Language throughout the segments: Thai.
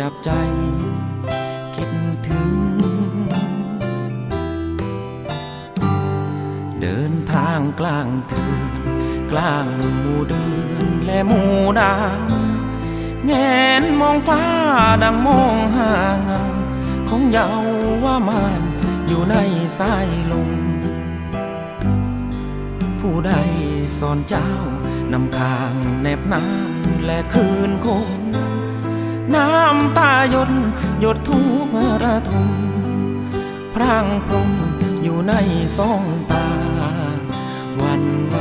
จับใจ คิดถึง เดินทางกลางเถืนกลางหมู่เดือนและหมู่ดาวแงนมองฟ้าดังมองห่างของเยาว่ามานอยู่ในสายลมผู้ใดสอนเจ้านำคางแนบน้ำและคืนคง น้ำตาหยดหยดทุกระทมพร่างพรมอยู่ในสองตาวันไหว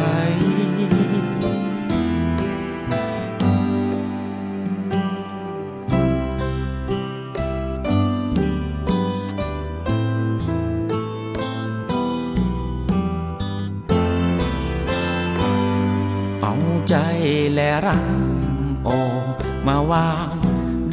เอาใจและร่างออมาวาง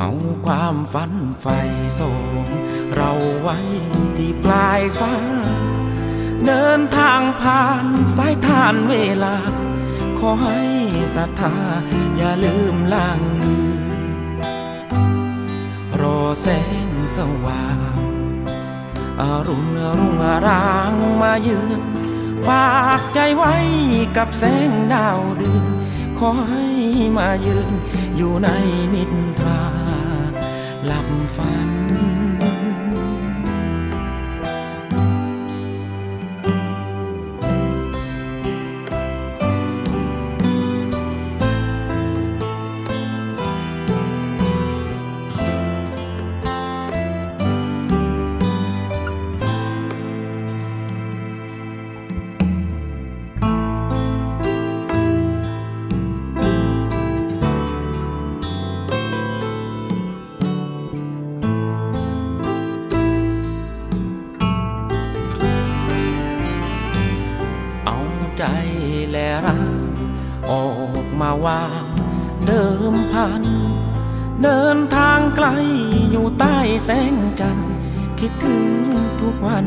เอาความฝันไฟส่งเราไว้ที่ปลายฟ้า เดินทางผ่านสายทานเวลา ขอให้ศรัทธาอย่าลืมล่างลือรอแสงสว่างอรุณรุ่งรางมาเยือนฝากใจไว้กับแสงดาวเดือนขอให้มายืนอยู่ในนิทรา หลั ว่างเดิมพัน เดินทางไกลอยู่ใต้แสงจันทร์คิดถึงทุกวัน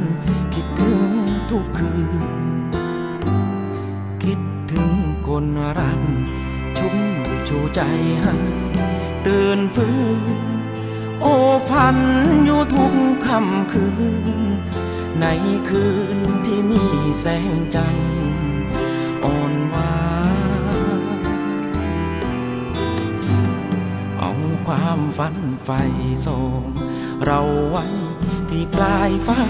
คิดถึงทุกคืน คิดถึงคนรักชุ่มชูใจให้ตื่นฟื้น โอ้ฝันอยู่ทุกค่ำคืน ในคืนที่มีแสงจันทร์อ่อน ความฝันไฟส่งเราไว้ที่ปลายฟ้า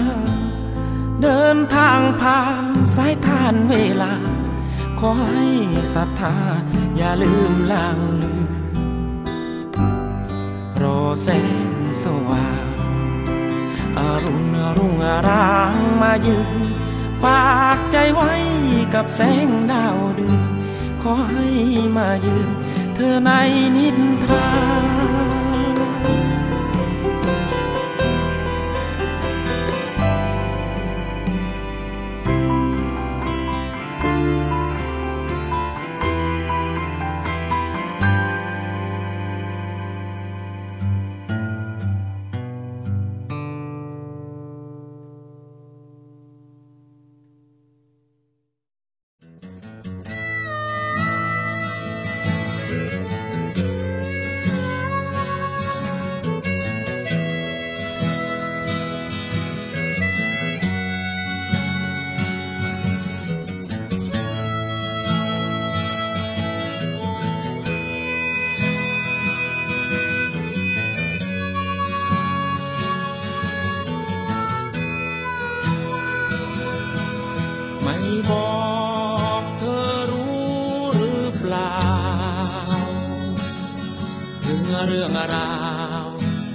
เดินทางผ่านสายทานเวลา ขอให้ศรัทธาอย่าลืมลางลือรอแสงสว่างอารุณรุ่งรางมายืนฝากใจไว้กับแสงดาวเดือนขอให้มายืนเธอในนิทรา「 เรื่องราว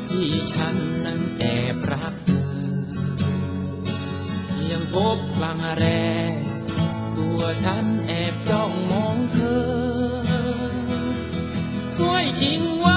ที่ฉันนั้นแอบรักเธอยังพบครั้งแรงตัวฉันแอบจ้องมองเธอ สวยจริงว่า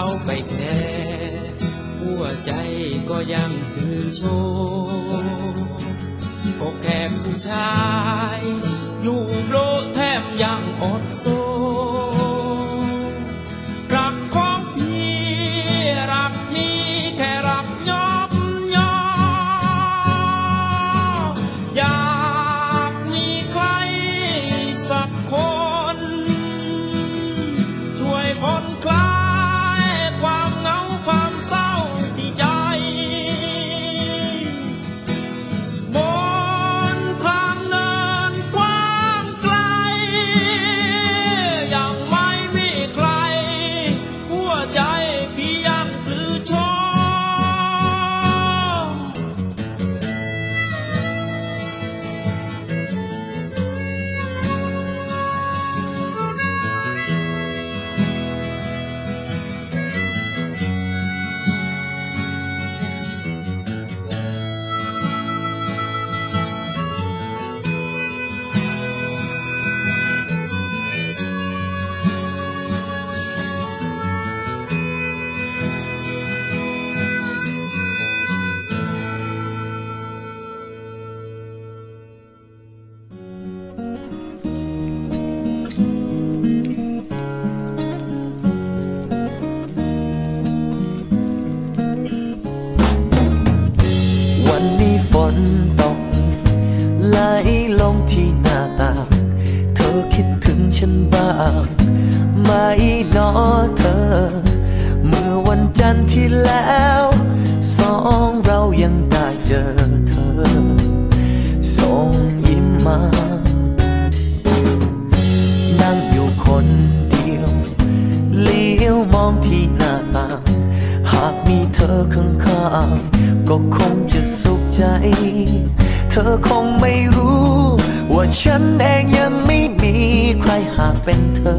เขาไปแค่หัวใจก็ยังคือโชว์ก็แค่ผู้ชาย อยู่โลก นอเธอ เมื่อวันจันทร์ที่แล้ว สองเรายังได้เจอเธอ ส่งยิ้มมา นั่งอยู่คนเดียว เลี้ยวมองที่หน้าต่าง หากมีเธอข้างๆ ก็คงจะสุขใจ เธอคงไม่รู้ ว่าฉันเองยังไม่มีใครหากเป็นเธอ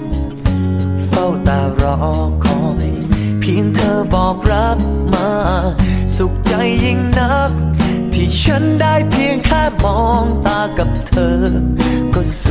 ฝ้าตารอคอย เพียงเธอบอกรักมา สุขใจยิ่งนัก ที่ฉันได้เพียงแค่มองตากับเธอ ก็สุ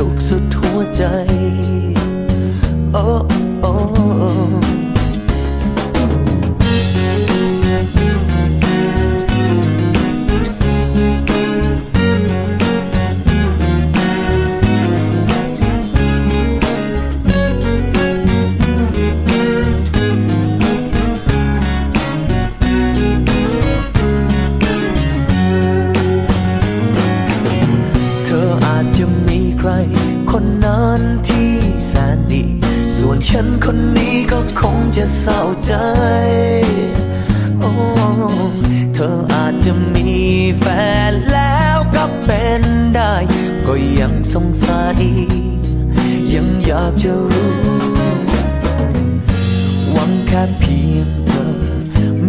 เพียงเธอ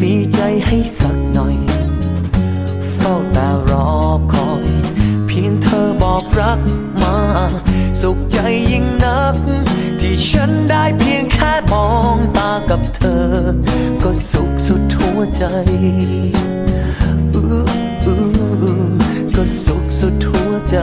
มีใจให้สักหน่อย เฝ้าแต่รอคอย เพียงเธอบอกรักมา สุขใจยิ่งนัก ที่ฉันได้เพียงแค่มองตากับเธอ ก็สุขสุดหัวใจก็สุขสุดหัวใจ